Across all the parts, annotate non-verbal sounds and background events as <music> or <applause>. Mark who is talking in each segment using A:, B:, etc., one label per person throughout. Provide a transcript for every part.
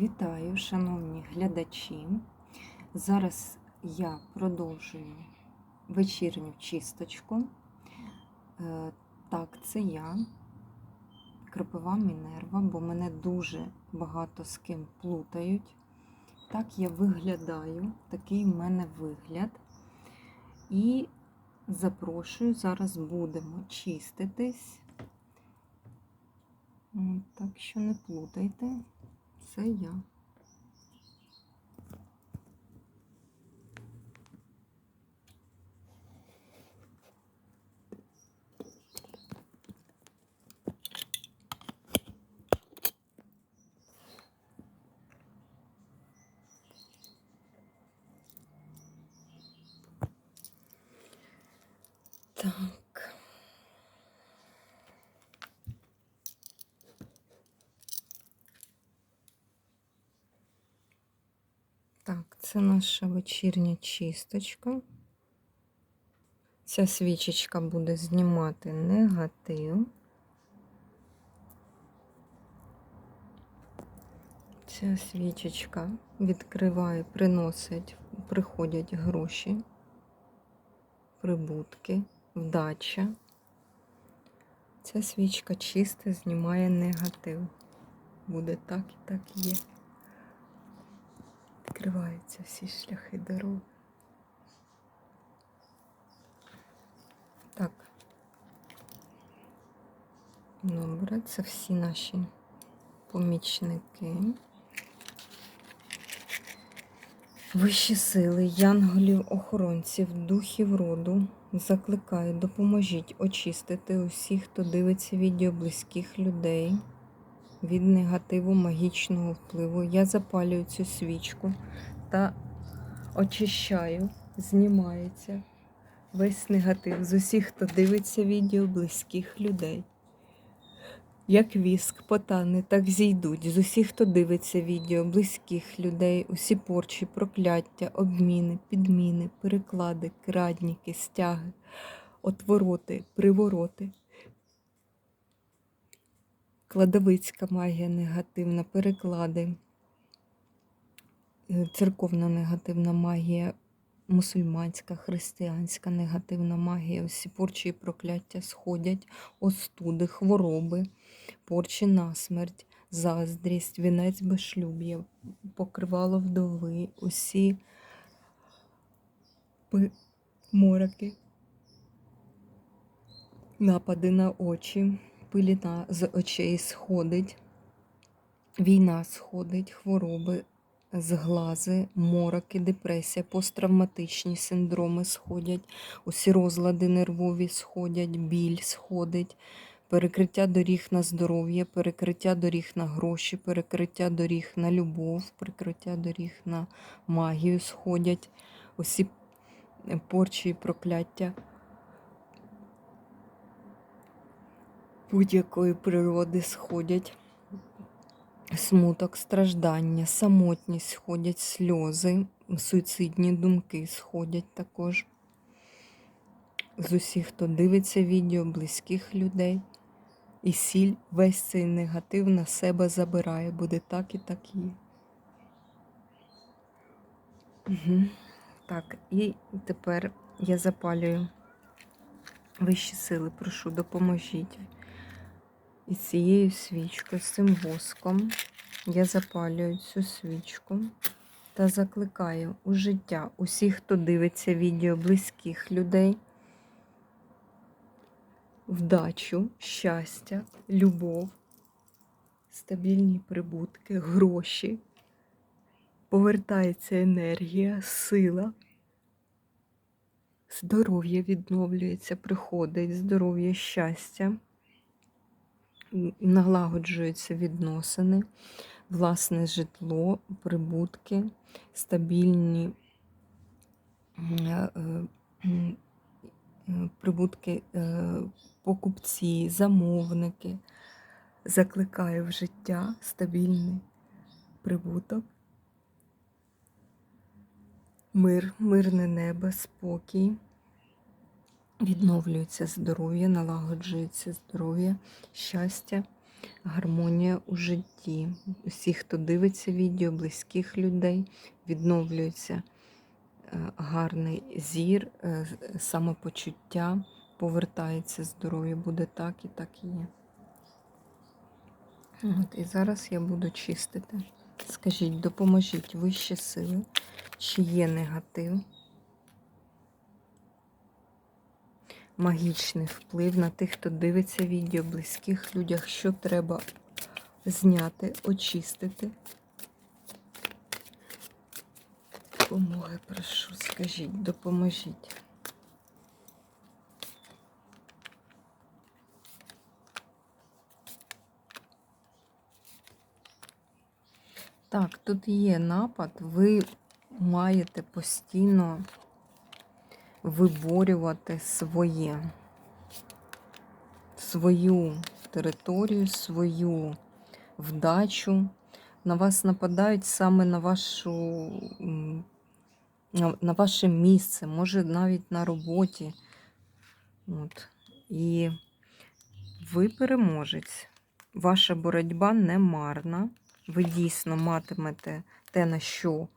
A: Вітаю, шановні глядачі. Зараз я продовжую вечірню чисточку. Е, Так, це я, кропива Мінерва, бо мене дуже багато з ким плутають. Так я виглядаю, такий в мене вигляд. І запрошую, зараз будемо чиститись. Так що не плутайте. Це я. Так. Так, це наша вечірня чисточка. Ця свічечка буде знімати негатив. Ця свічечка відкриває, приносить, приходять гроші, прибутки, вдача. Ця свічка чиста, знімає негатив. Буде так і так є. Відкриваються всі шляхи дороги. Так. Добре, це всі наші помічники. Вищі сили, янголів, охоронців, духів роду. Закликаю, допоможіть очистити усіх, хто дивиться відео близьких людей від негативу магічного впливу. Я запалюю цю свічку та очищаю, знімається весь негатив з усіх, хто дивиться відео близьких людей. Як віск, потане, так зійдуть з усіх, хто дивиться відео близьких людей, усі порчі, прокляття, обміни, підміни, переклади, крадніки, стяги, отвороти, привороти, кладовицька магія негативна, переклади, е, церковна негативна магія, мусульманська, християнська негативна магія, усі порчі і прокляття сходять, остуди, хвороби, порчі на смерть, заздрість, вінець безшлюб'я, покривало вдови, усі мороки, напади на очі, пиліна з очей сходить, війна сходить, хвороби, зглази, мороки, депресія, посттравматичні синдроми сходять, усі розлади нервові сходять, біль сходить, перекриття доріг на здоров'я, перекриття доріг на гроші, перекриття доріг на любов, перекриття доріг на магію сходять, усі порчі і прокляття будь-якої природи сходять. Смуток, страждання, самотність сходять, сльози, суїцидні думки сходять також. З усіх, хто дивиться відео, близьких людей. І сіль весь цей негатив на себе забирає. Буде так і так є. Угу. Так, і тепер я запалюю вищі сили, прошу, допоможіть. І цією свічкою, з цим воском я запалюю цю свічку та закликаю у життя усіх, хто дивиться відео близьких людей, вдачу, щастя, любов, стабільні прибутки, гроші, повертається енергія, сила. Здоров'я відновлюється, приходить, здоров'я, щастя налагоджуються відносини, власне житло, прибутки, стабільні е, е, прибутки, е, покупці, замовники. Закликаю в життя стабільний прибуток, мир, мирне небо, спокій. Відновлюється здоров'я, налагоджується здоров'я, щастя, гармонія у житті. Усі, хто дивиться відео, близьких людей, відновлюється е, гарний зір, е, самопочуття, повертається здоров'я, буде так і так і є. От, і зараз я буду чистити. Скажіть, допоможіть вищі сили, чи є негатив, магічний вплив на тих, хто дивиться відео, близьких людях, що треба зняти, очистити. Допомоги прошу, скажіть, допоможіть. Так, тут є напад, ви маєте постійно виборювати своє, свою територію, свою вдачу. На вас нападають саме на вашу на, ваше місце, може навіть на роботі. От. І ви переможець. Ваша боротьба не марна. Ви дійсно матимете те, на що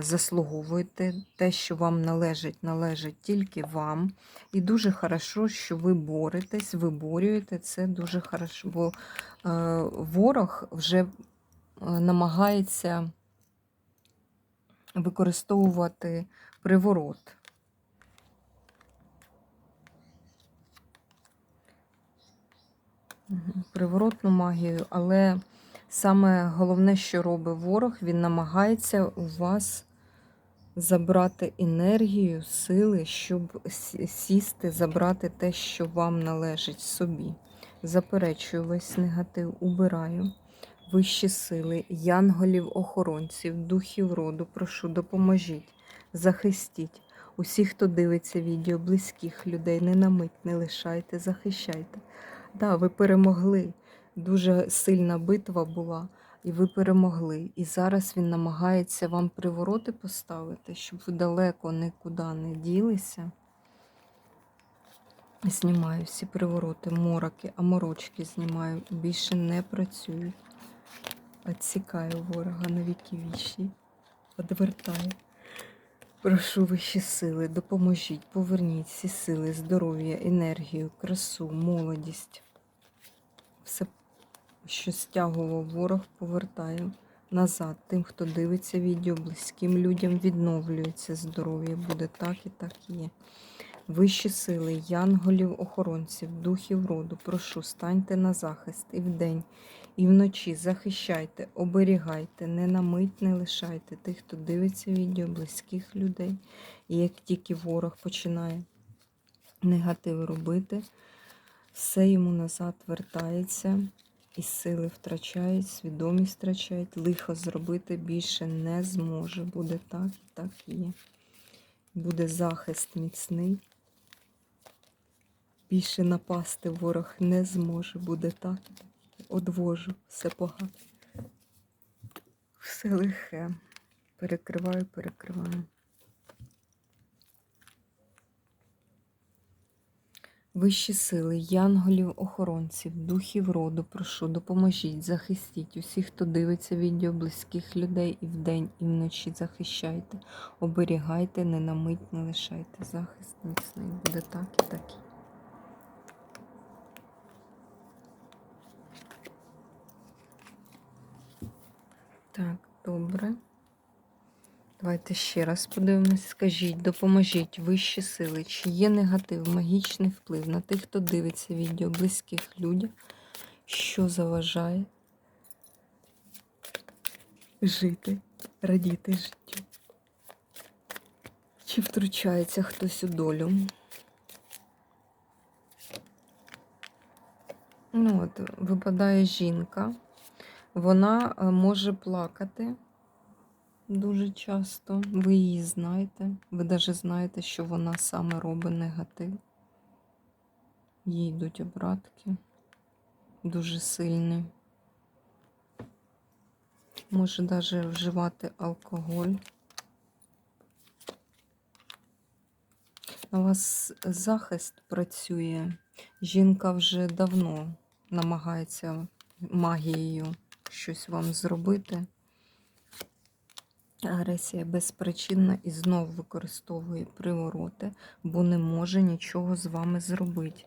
A: заслуговуєте, те, що вам належить, належить тільки вам. І дуже хорошо, що ви боретесь, виборюєте це дуже хорошо, бо е, ворог вже е, намагається використовувати приворот. Приворотну магію, але саме головне, що робить ворог, він намагається у вас забрати енергію, сили, щоб сісти, забрати те, що вам належить собі. Заперечую весь негатив, убираю. Вищі сили, янголів, охоронців, духів роду, прошу, допоможіть, захистіть. Усіх, хто дивиться відео, близьких людей, не на мить не лишайте, захищайте. Да, ви перемогли. Дуже сильна битва була, і ви перемогли. І зараз він намагається вам привороти поставити, щоб ви далеко нікуди не ділися. Знімаю всі привороти, мороки, аморочки знімаю, більше не працюю. Отсікаю ворога на віки вічні, одвертаю. Прошу вищі сили, допоможіть, поверніть всі сили, здоров'я, енергію, красу, молодість. Все, що стягував ворог, повертаю назад. Тим, хто дивиться відео, близьким людям відновлюється здоров'я. Буде так і так є. Вищі сили, янголів, охоронців, духів роду, прошу, станьте на захист і вдень, і вночі захищайте, оберігайте, не на мить не лишайте тих, хто дивиться відео, близьких людей. І як тільки ворог починає негатив робити, все йому назад вертається, і сили втрачають, свідомість втрачають, лихо зробити більше не зможе. Буде так так і є. Буде захист міцний. Більше напасти ворог не зможе. Буде так. так. Одвожу все погано. Все лихе. Перекриваю, перекриваю. Вищі сили, янголів, охоронців, духів роду, прошу, допоможіть, захистіть усіх, хто дивиться відео близьких людей і вдень, і вночі захищайте, оберігайте, не на мить не лишайте. Захист міцний буде так і так. Так, добре. Давайте ще раз подивимось. Скажіть, допоможіть вищі сили, чи є негатив, магічний вплив на тих, хто дивиться відео близьких людях, що заважає жити, радіти життю. Чи втручається хтось у долю? Ну от, випадає жінка, вона е, може плакати дуже часто. Ви її знаєте. Ви навіть знаєте, що вона саме робить негатив. Їй йдуть обратки дуже сильні. Може навіть вживати алкоголь. У вас захист працює. Жінка вже давно намагається магією щось вам зробити. Агресія безпричинна і знов використовує привороти, бо не може нічого з вами зробити.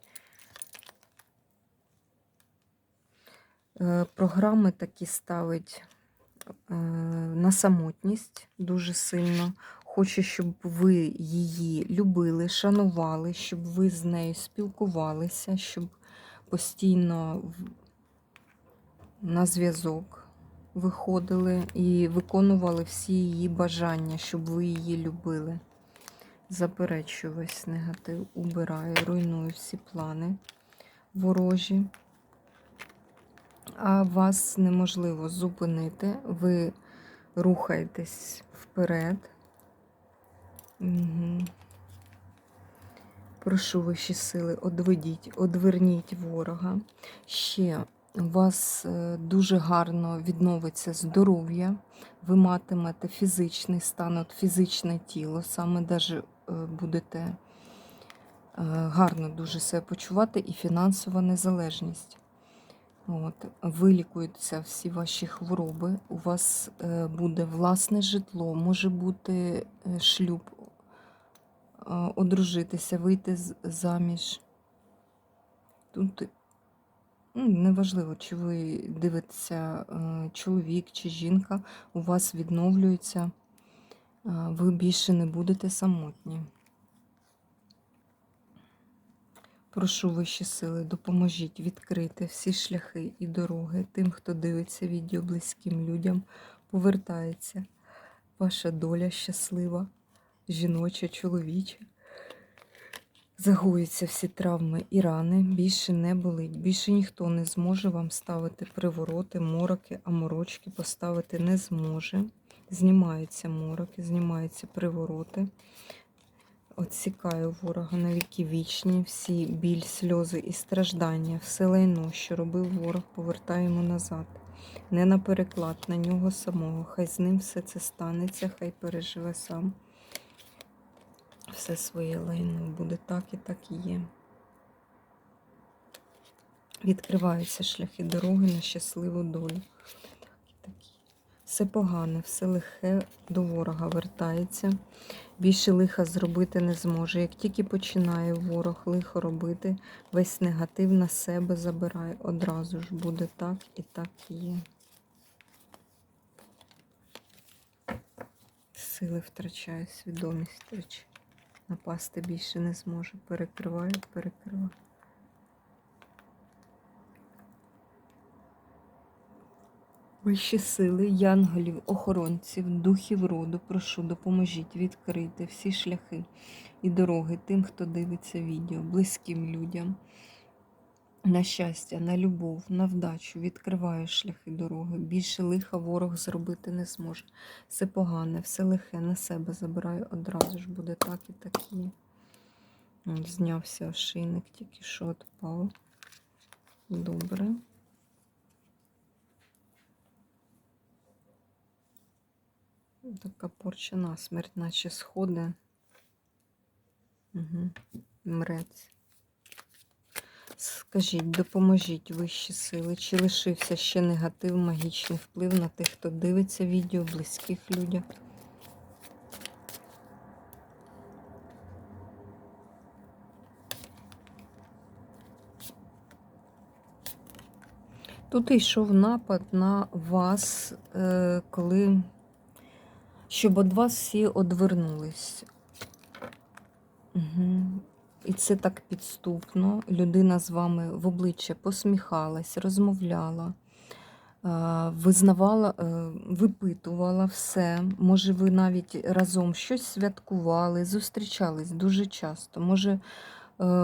A: Е, Програми такі ставить е, на самотність дуже сильно. Хоче, щоб ви її любили, шанували, щоб ви з нею спілкувалися, щоб постійно на зв'язок виходили і виконували всі її бажання, щоб ви її любили. Заперечую весь негатив, убираю, руйную всі плани ворожі. А вас неможливо зупинити. Ви рухаєтесь вперед. Угу. Прошу вищі сили, одведіть, одверніть ворога. Ще у вас е, дуже гарно відновиться здоров'я, ви матимете фізичний стан, от фізичне тіло, саме даже е, будете е, гарно дуже себе почувати і фінансова незалежність. От, вилікуються всі ваші хвороби, у вас буде власне житло, може бути шлюб, одружитися, вийти заміж. Тут неважливо, чи ви дивитеся е, чоловік чи жінка, у вас відновлюється, ви більше не будете самотні. Прошу вищі сили, допоможіть відкрити всі шляхи і дороги тим, хто дивиться відео близьким людям, повертається. Ваша доля щаслива, жіноча, чоловіча. Загоюються всі травми і рани, більше не болить, більше ніхто не зможе вам ставити привороти, мороки, а морочки поставити не зможе. Знімаються мороки, знімаються привороти. Отсікаю ворога на віки вічні, всі біль, сльози і страждання, все лайно, що робив ворог, повертаємо назад. Не на переклад, на нього самого. Хай з ним все це станеться, хай переживе сам. Все своє лайно буде так і так і є. Відкриваються шляхи дороги на щасливу долю. Все погане, все лихе до ворога вертається. Більше лиха зробити не зможе. Як тільки починає ворог лихо робити, весь негатив на себе забирає. Одразу ж буде так і так є. Сили втрачає, свідомість втрачає. Напасти більше не зможе. Перекриваю, перекриваю. Вищі сили, янголів, охоронців, духів роду, прошу, допоможіть відкрити всі шляхи і дороги тим, хто дивиться відео, близьким людям. На щастя, на любов, на вдачу відкриваю шляхи дороги. Більше лиха ворог зробити не зможе. Все погане, все лихе на себе забираю одразу ж буде так і так є. Знявся ошейник, тільки що відпав. Добре. Така порча насмерть, наче сходи. Угу. Мрець. Скажіть, допоможіть вищі сили, чи лишився ще негатив, магічний вплив на тих, хто дивиться відео, близьких людях? Тут йшов напад на вас, е, коли щоб від вас всі одвернулись. Угу. І це так підступно. Людина з вами в обличчя посміхалась, розмовляла, е, визнавала, е, випитувала все. Може, ви навіть разом щось святкували, зустрічались дуже часто. Може, е,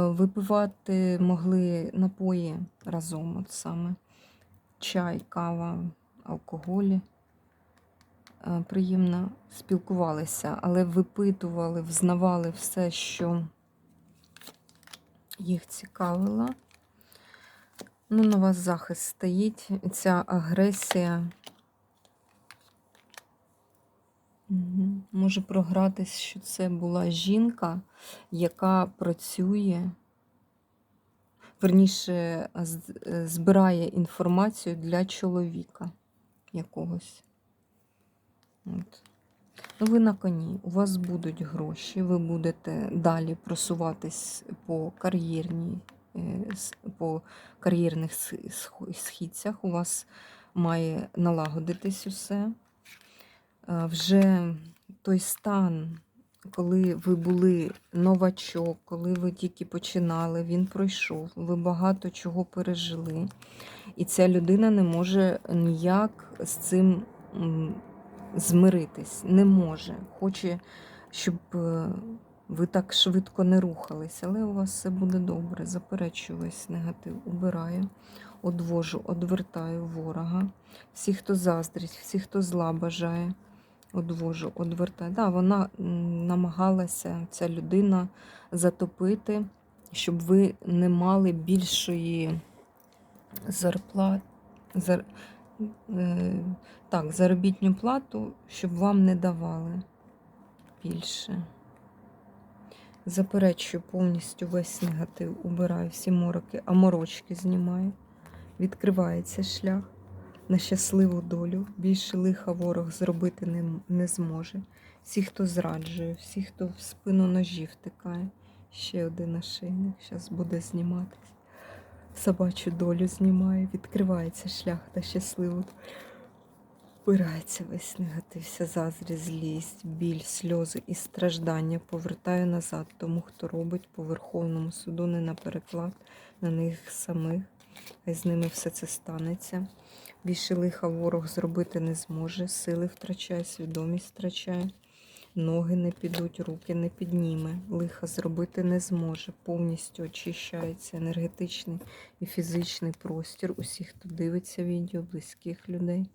A: випивати могли напої разом, от саме чай, кава, алкоголі. Приємно спілкувалися, але випитували, взнавали все, що їх цікавило. Ну, на вас захист стоїть, ця агресія Угу. може програтись, що це була жінка, яка працює верніше збирає інформацію для чоловіка якогось. От. Ви на коні, у вас будуть гроші, ви будете далі просуватись по кар'єрній, е, по кар'єрних східцях. У вас має налагодитись усе. Е, Вже той стан, коли ви були новачок, коли ви тільки починали, він пройшов, ви багато чого пережили. І ця людина не може ніяк з цим змиритись. Не може. Хоче, щоб е, ви так швидко не рухались, але у вас все буде добре. Заперечую весь негатив, убираю, одвожу, одвертаю ворога. Всі, хто заздрить, всі, хто зла бажає, одвожу, одвертаю. Да, вона намагалася, ця людина, затопити, щоб ви не мали більшої зарплат, зар, е, так, заробітну плату, щоб вам не давали більше. Заперечую повністю весь негатив, убираю всі мороки, а морочки знімаю. Відкривається шлях на щасливу долю. Більше лиха ворог зробити не, не зможе. Всі, хто зраджує, всі, хто в спину ножі втикає. Ще один нашийник зараз буде зніматись. Собачу долю знімає, відкривається шлях на щасливу долю. Вбирається весь негатив, вся заздрість, злість, біль, сльози і страждання повертаю назад тому, хто робить по Верховному суду не на переклад, на них самих. Хай з ними все це станеться. Більше лиха ворог зробити не зможе, сили втрачає, свідомість втрачає, ноги не підуть, руки не підніме, лиха зробити не зможе, повністю очищається енергетичний і фізичний простір усіх, хто дивиться відео, близьких людей.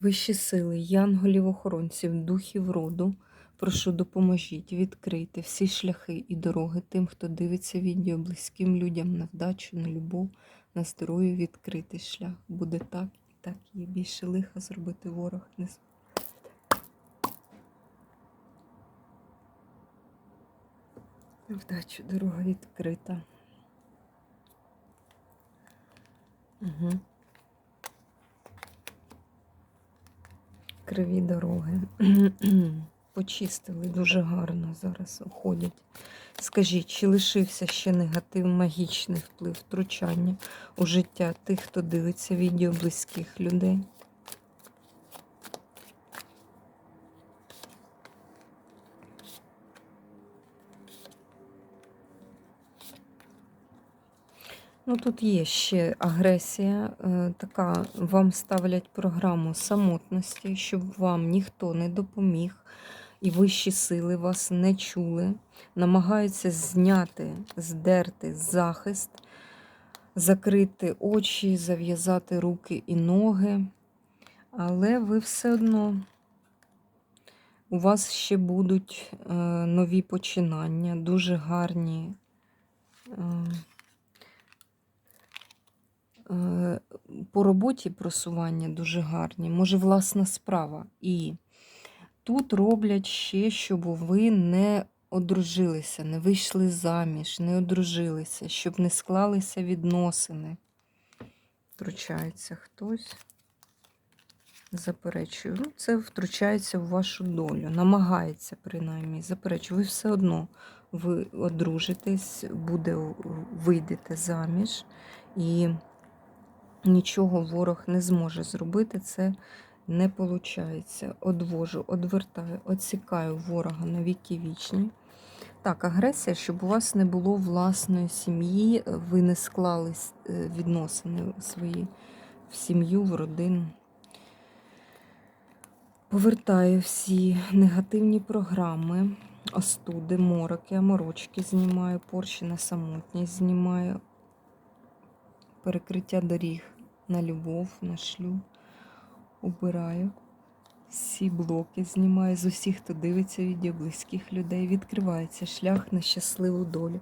A: Вищі сили, янголів-охоронців, духів роду, прошу допоможіть відкрити всі шляхи і дороги тим, хто дивиться відео близьким людям на вдачу, на любов, на здоров'я, відкрити шлях. Буде так так є. Більше лиха зробити ворог не зможе. Вдачу, дорога відкрита. Угу. Криві дороги. <clears throat> Почистили дуже гарно зараз уходять. Скажіть, чи лишився ще негатив, магічний вплив, втручання у життя тих, хто дивиться відео близьких людей? Ну, тут є ще агресія, е, така вам ставлять програму самотності, щоб вам ніхто не допоміг, і вищі сили вас не чули, намагаються зняти, здерти захист, закрити очі, зав'язати руки і ноги. Але ви все одно, у вас ще будуть е, нові починання, дуже гарні. Е, Е, по роботі просування дуже гарні, може власна справа. І тут роблять ще, щоб ви не одружилися, не вийшли заміж, не одружилися, щоб не склалися відносини. Втручається хтось. Заперечую. Ну, це втручається в вашу долю, намагається принаймні. Заперечую, ви все одно ви одружитесь, буде, вийдете заміж. І нічого ворог не зможе зробити, це не виходить. Одвожу, одвертаю, відсікаю ворога на віки вічні. Так, агресія, щоб у вас не було власної сім'ї, ви не склали е, відносини свої в сім'ю, в родину. Повертаю всі негативні програми, остуди, мороки, аморочки знімаю, порчі на самотність знімаю, перекриття доріг на любов, на шлюб. Убираю. Всі блоки знімаю з усіх, хто дивиться відео близьких людей. Відкривається шлях на щасливу долю.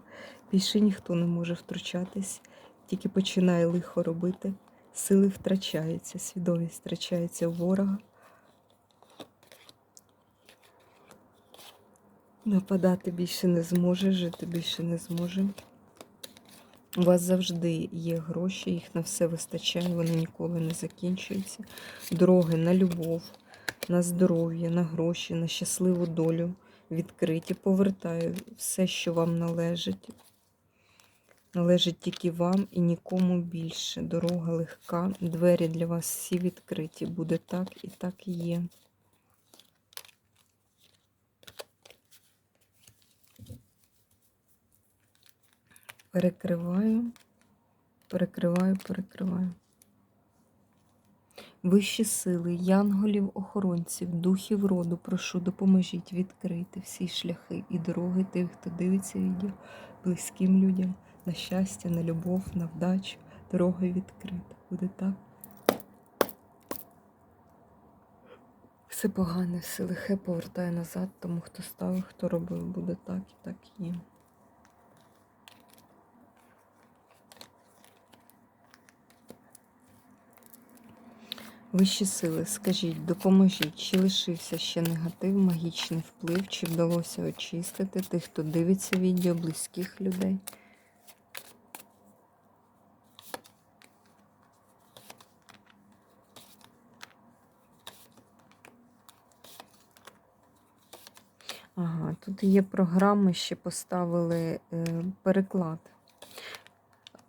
A: Більше ніхто не може втручатись, тільки починає лихо робити. Сили втрачаються, свідомість втрачається у ворога. Нападати більше не зможе, жити більше не зможе. У вас завжди є гроші, їх на все вистачає, вони ніколи не закінчуються. Дороги на любов, на здоров'я, на гроші, на щасливу долю відкриті. Повертаю все, що вам належить. Належить тільки вам і нікому більше. Дорога легка, двері для вас всі відкриті. Буде так і так і є. Перекриваю, перекриваю, перекриваю. Вищі сили, янголів, охоронців, духів роду, прошу, допоможіть відкрити всі шляхи і дороги тих, хто дивиться відео, близьким людям, на щастя, на любов, на вдачу. Дорога відкрита. Буде так. Все погане, все лихе повертає назад, тому хто ставив, хто робив, буде так і так є. Вищі сили, скажіть, допоможіть, чи лишився ще негатив, магічний вплив, чи вдалося очистити тих, хто дивиться відео, близьких людей? Ага, тут є програми, ще поставили е, переклад.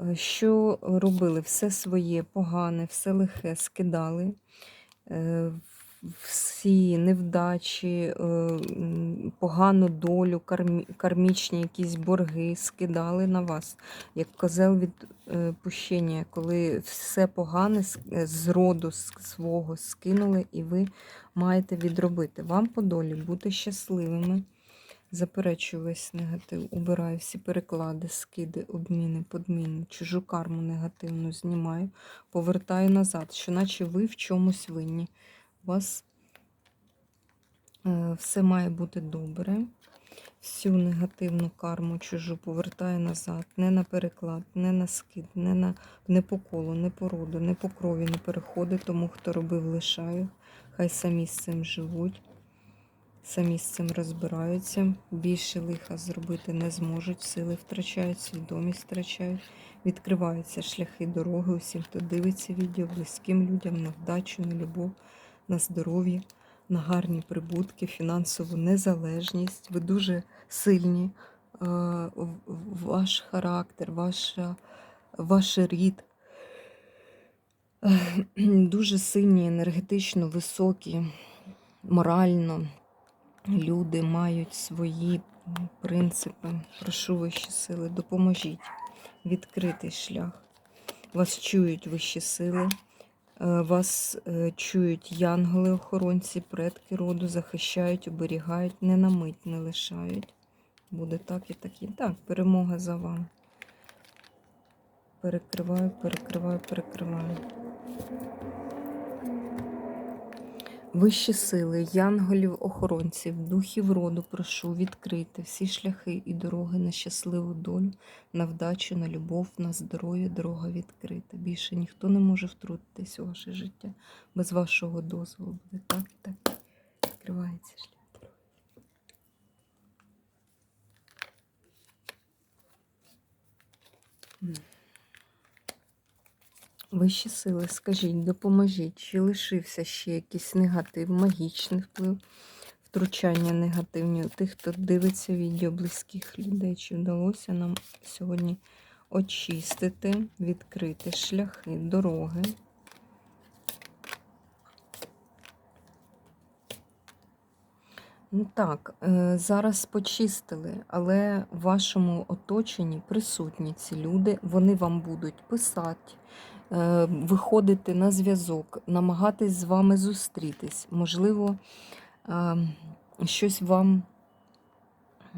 A: Е, Що робили? Все своє погане, все лихе скидали. Е, Всі невдачі, е, погану долю, кармічні якісь борги скидали на вас, як козел від е, коли все погане з- роду свого скинули, і ви маєте відробити. Вам по долі бути щасливими. Заперечую весь негатив, убираю всі переклади, скиди, обміни, подміни, чужу карму негативну знімаю, повертаю назад, що наче ви в чомусь винні. У вас е, все має бути добре. Всю негативну карму чужу повертаю назад, не на переклад, не на скид, не на не по колу, не по роду, не по крові не переходить, тому хто робив, лишаю. Хай самі з цим живуть. Самі з цим розбираються, більше лиха зробити не зможуть, сили втрачають, свідомість втрачають, відкриваються шляхи дороги усім, хто дивиться відео, близьким людям на вдачу, на любов, на здоров'я, на гарні прибутки, фінансову незалежність. Ви дуже сильні, е, ваш характер, ваша, ваш рід. <clears throat> Дуже сильні, енергетично високі, морально люди мають свої принципи. Прошу вищі сили, допоможіть відкрити шлях. Вас чують вищі сили, е, вас е, чують янголи-охоронці, предки роду, захищають, оберігають, не на мить не лишають. Буде так і так і так. Перемога за вами. Перекриваю, перекриваю, перекриваю. Вищі сили, янголів, охоронців, духів роду, прошу відкрити всі шляхи і дороги на щасливу долю, на вдачу, на любов, на здоров'я, дорога відкрита. Більше ніхто не може втрутитись у ваше життя. Без вашого дозволу буде так і так. Відкривається шлях. М. Вищі сили, скажіть, допоможіть, чи лишився ще якийсь негатив, магічний вплив, втручання негативні у тих, хто дивиться відео близьких людей, чи вдалося нам сьогодні очистити, відкрити шляхи, дороги. Ну так, е, зараз почистили, але в вашому оточенні присутні ці люди, вони вам будуть писати, виходити на зв'язок, намагатись з вами зустрітись. Можливо, е, щось вам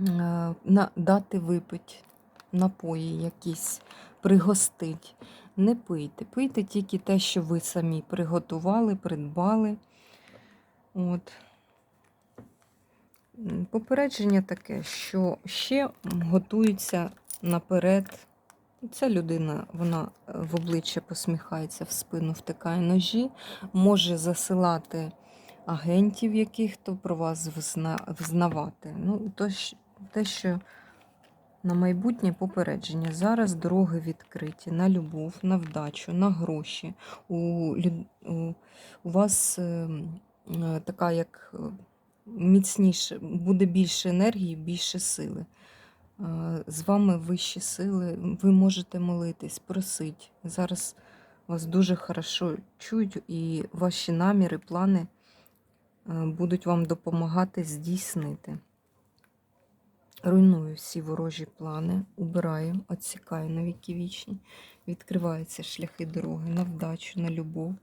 A: е, дати випить, напої якісь, пригостить. Не пийте, пийте тільки те, що ви самі приготували, придбали. От. Попередження таке, що ще готуються наперед. Ця людина, вона е, в обличчя посміхається, в спину втикає ножі, може засилати агентів, яких то про вас взна... взнавати. Ну, то, те, що на майбутнє попередження. Зараз дороги відкриті на любов, на вдачу, на гроші. У, у... у вас ем, е, така як е, міцніше, буде більше енергії, більше сили. З вами вищі сили, ви можете молитись, просити. Зараз вас дуже хорошо чують, і ваші наміри, плани будуть вам допомагати здійснити. Руйную всі ворожі плани, убираю, відсікаю на віки вічні, відкриваються шляхи дороги на вдачу, на любов.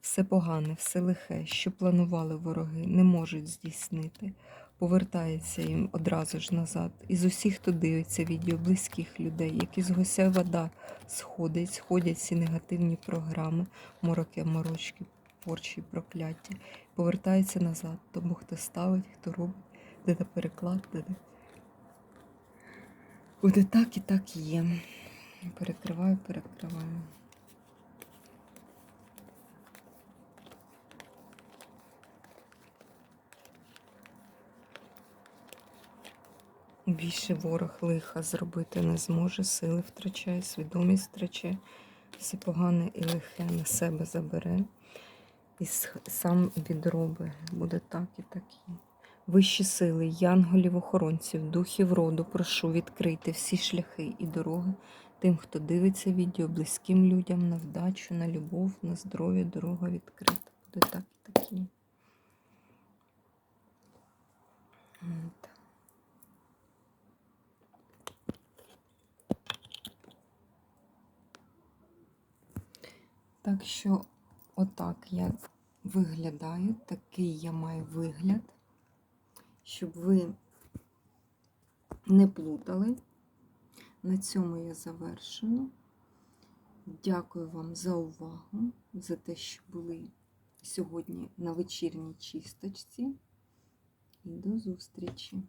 A: Все погане, все лихе, що планували вороги, не можуть здійснити. Повертається їм одразу ж назад. Із усіх, хто дивиться відео близьких людей, які з гуся вода сходить, сходять ці негативні програми, мороки, морочки, порчі, прокляття. Повертається назад. Тому хто ставить, хто робить, де на переклад, де Буде так і так є. Перекриваю, перекриваю. Більше ворог лиха зробити не зможе, сили втрачає, свідомість втрачає, все погане і лихе на себе забере. І сам відроби. Буде так і так. Вищі сили, янголів, охоронців, духів роду, прошу відкрити всі шляхи і дороги тим, хто дивиться відео, близьким людям на вдачу, на любов, на здоров'я, дорога відкрита. Буде так і так Так що, отак я виглядаю, такий я маю вигляд, щоб ви не плутали. На цьому я завершую. Дякую вам за увагу, за те, що були сьогодні на вечірній чисточці. І до зустрічі!